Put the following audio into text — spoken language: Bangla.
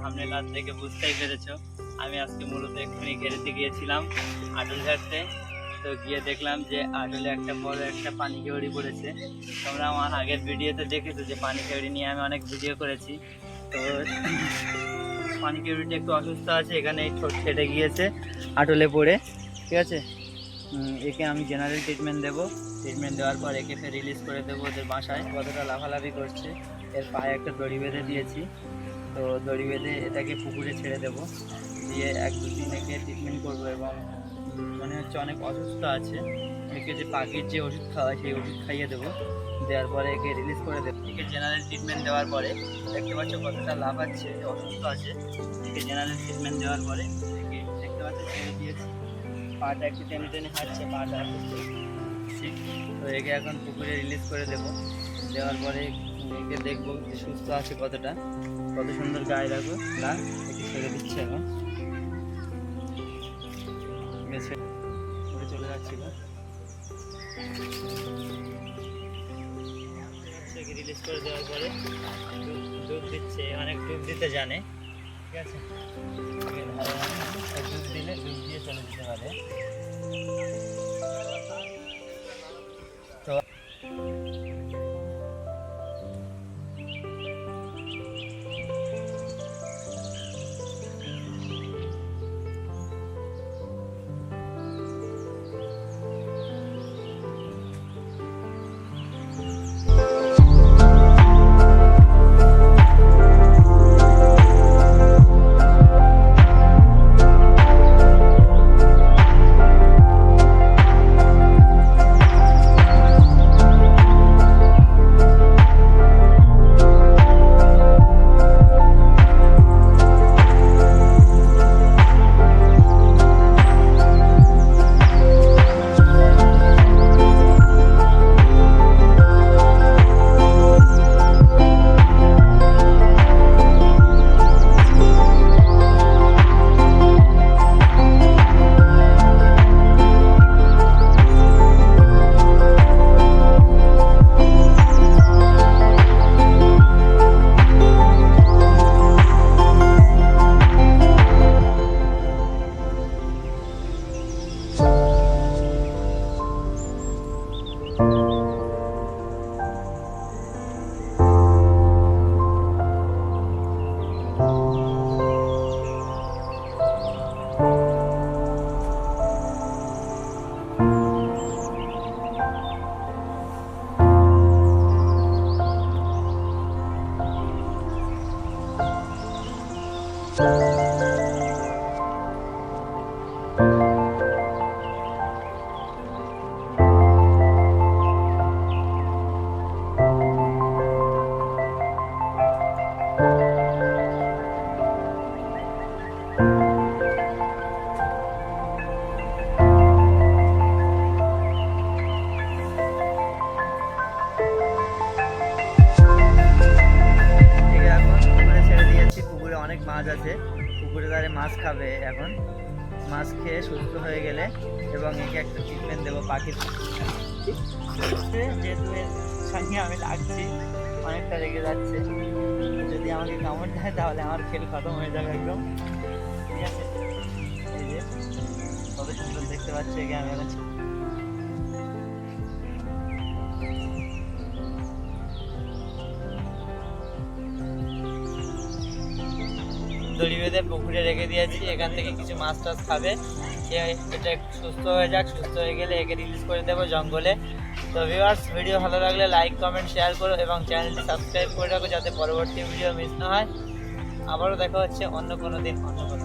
সামনে কাজ থেকে বুঝতেই পেরেছ। আমি আজকে মূলত এক্ষুনি ঘেরেতে গিয়েছিলাম আটল ঘাটতে। তো গিয়ে দেখলাম যে আটলে একটা বড় একটা পানি কেউড়ি পড়েছে। তোমরা আমার আগের ভিডিওতে দেখেছ যে পানি কেউড়ি নিয়ে আমি অনেক ভিডিও করেছি। তো পানি কেউড়িটা একটু অসুস্থ আছে, এখানে ঠোঁট ছেড়ে গিয়েছে আটলে পড়ে। ঠিক আছে? একে আমি জেনারেল ট্রিটমেন্ট দেবো। ট্রিটমেন্ট দেওয়ার পর একে ফের রিলিজ করে দেবো ওদের বাসায়। কতটা লাফালাফি করছে, এর পায়ে একটা দড়ি বেঁধে দিয়েছি। তো দড়ি বেঁধে এটাকে পুকুরে ছেড়ে দেবো। দিয়ে এক দুদিন একে ট্রিটমেন্ট করব এবং মনে হচ্ছে অনেক অসুস্থ আছে। একে যে পাখির যে ওষুধ খাওয়ায় সেই ওষুধ খাইয়ে দেবো। দেওয়ার পরে একে রিলিজ করে দেবো। একে জেনারেল ট্রিটমেন্ট দেওয়ার পরে, দেখতে পাচ্ছ কতটা লাভ আছে অসুস্থ আছে। একে জেনারেল ট্রিটমেন্ট দেওয়ার পরে, একে দেখতে পাচ্ছ ছেড়ে দিয়েছি। পাটা একটু টেনে টেনে হাঁটছে পাটা ঠিক তো একে এখন পুকুরে রিলিজ করে দেবো। দেওয়ার পরে একে দেখব যে সুস্থ আছে কতটা। কত সুন্দর গায়ে রাখব না একে ছেড়ে দিচ্ছে এখন। ছেড়ে চলে যাচ্ছিল রিলিজ করে দেওয়ার পরে দুধ দিচ্ছে, অনেক দুধ দিতে জানে। ঠিক আছে? একে অনেক মাছ আছে। পুকুরে তারে মাছ খাবে এখন। মাছ খেয়ে সুস্থ হয়ে গেলে এবং একে একটা ট্রিটমেন্ট দেবো পাখির যেহেতু সঙ্গে আমি লাগছি, অনেকটা রেগে যাচ্ছে। যদি আমাকে কামড় দেয় তাহলে আমার খেল খতম হয়ে যাবে একদম। ঠিক আছে? যে, কত সুন্দর দেখতে পাচ্ছি একে আমি দড়ি বেঁধে পুকুরে রেখে দিয়েছি, এখান থেকে কিছু মাছ টাছ খাবে। এটা সুস্থ হয়ে যাক, সুস্থ হয়ে গেলে একে রিলিজ করে দেবো জঙ্গলে। তো ভিউয়ার্স ভিডিও ভালো লাগলে লাইক কমেন্ট শেয়ার করো এবং চ্যানেলটি সাবস্ক্রাইব করে রাখো যাতে পরবর্তী ভিডিও মিস না হয়। আবারও দেখা হচ্ছে অন্য কোনো দিন, অন্য কোনো